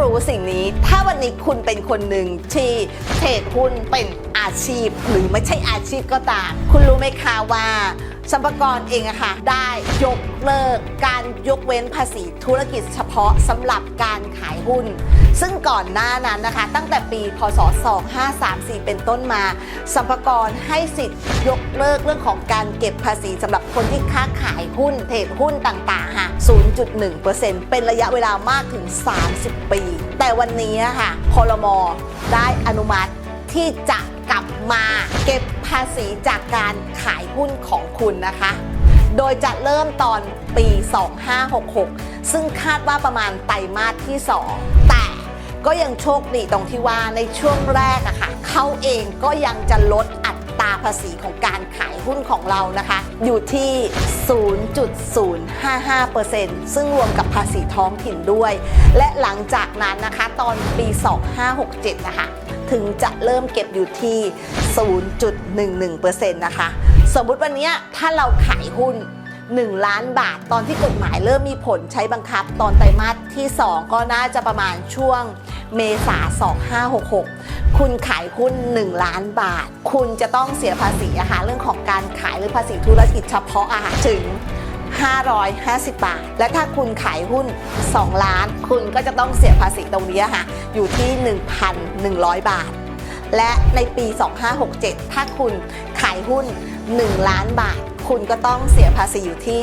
รู้สิ่งนี้ ถ้าวันนี้คุณเป็นคนหนึ่งที่เทรดหุ้นเป็นอาชีพ หรือไม่ใช่อาชีพก็ตาม คุณรู้ไหมคะว่า สัมภากรเองอะค่ะ ได้ยกเลิกการยกเว้นภาษีธุรกิจเฉพาะสำหรับการขายหุ้น ซึ่งก่อนหน้านั้นนะคะ ตั้งแต่ปี พศ 2534 เป็นต้นมา สัมภากรให้สิทธิ์ยกเลิกเรื่องของการเก็บภาษีสำหรับคนที่ค้าขายหุ้นเทรดหุ้นต่างๆค่ะ 0.1%เป็นระยะเวลามากถึง 30 ปี แต่วันนี้อะค่ะคอรมอได้อนุมัติที่จะกลับมาเก็บาษีจากการขายหุ้นของคุณนะคะ โดยจะเริ่มตอนปี 2566 ซึ่งคาดว่าประมาณไตรมาสที่ 2 แต่ก็ยังโชคดีตรงที่ว่าในช่วงแรกอะค่ะเขาเองก็ยังจะลดอั ภาษีของการขายหุ้นของเรานะคะ อยู่ที่ 0.055%ซึ่งรวมกับภาษีท้องถิ่นด้วย และหลังจากนั้นนะคะตอนปี 2567 นะคะ ถึงจะเริ่มเก็บอยู่ที่ 0.11%นะคะ สมมุติวันนี้ถ้าเราขายหุ้น1 ล้านบาทตอนที่กฎหมายเริ่มมีผลใช้บังคับ ตอนไตรมาสที่ 2 ก็น่าจะประมาณช่วงเมษา2566 คุณขายหุ้น1 ล้านบาท คุณจะต้องเสียภาษีอะคะเรื่องของการขายหรือภาษีธุรกิจเฉพาะอะค่ะถึง 550 บาท และถ้าคุณขายหุ้น 2 ล้าน คุณก็จะต้องเสียภาษีตรงนี้ค่ะอยู่ที่ 1,100 บาท และในปี 2567 ถ้าคุณขายหุ้น 1 ล้านบาท คุณก็ต้องเสียภาษีอยู่ที่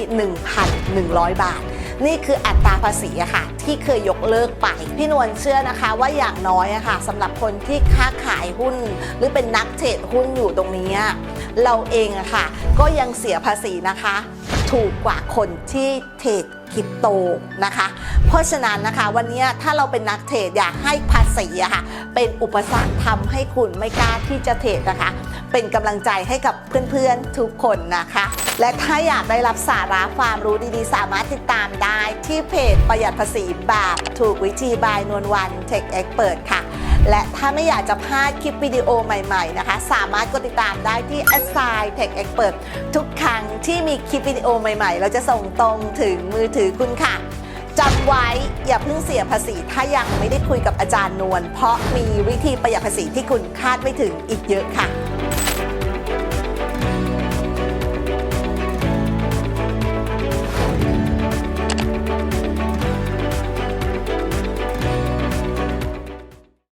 1,100 บาท นี่คืออัตราภาษีอะค่ะ ที่เคยยกเลิกไป พี่นวลเชื่อนะคะว่าอย่างน้อยอะค่ะสำหรับคนที่ค้าขายหุ้น หรือเป็นนักเทรดหุ้นอยู่ตรงนี้ เราเองอะค่ะ ก็ยังเสียภาษีนะคะ ถูกกว่าคนที่เทรด คริปโตนะคะ เพราะฉะนั้นนะคะวันนี้ถ้าเราเป็นนักเทรดอยากให้ภาษีอะค่ะเป็นอุปสรรคทำให้คุณไม่กล้าที่จะเทรดนะคะ เป็นกำลังใจให้กับเพื่อนๆทุกคนนะคะ และถ้าอยากได้รับสาระความรู้ดีๆ สามารถติดตามได้ที่เพจประหยัดภาษีแบบถูกวิธีบายนวลวันเทคเอ็กเปิดค่ะ และถ้าไม่อยากจะพลาดคลิปวิดีโอใหม่ๆนะคะ สามารถกดติดตามได้ที่ a s s i g n Tech Expert ทุกครั้งที่มีคลิปวิดีโอใหม่ๆ เราจะส่งตรงถึงมือถือคุณค่ะจำไว้อย่าเพิ่งเสียภาษีถ้ายังไม่ได้คุยกับอาจารย์นวลเพราะมีวิธีประหยัดภาษีที่คุณคาดไม่ถึงอีกเยอะค่ะ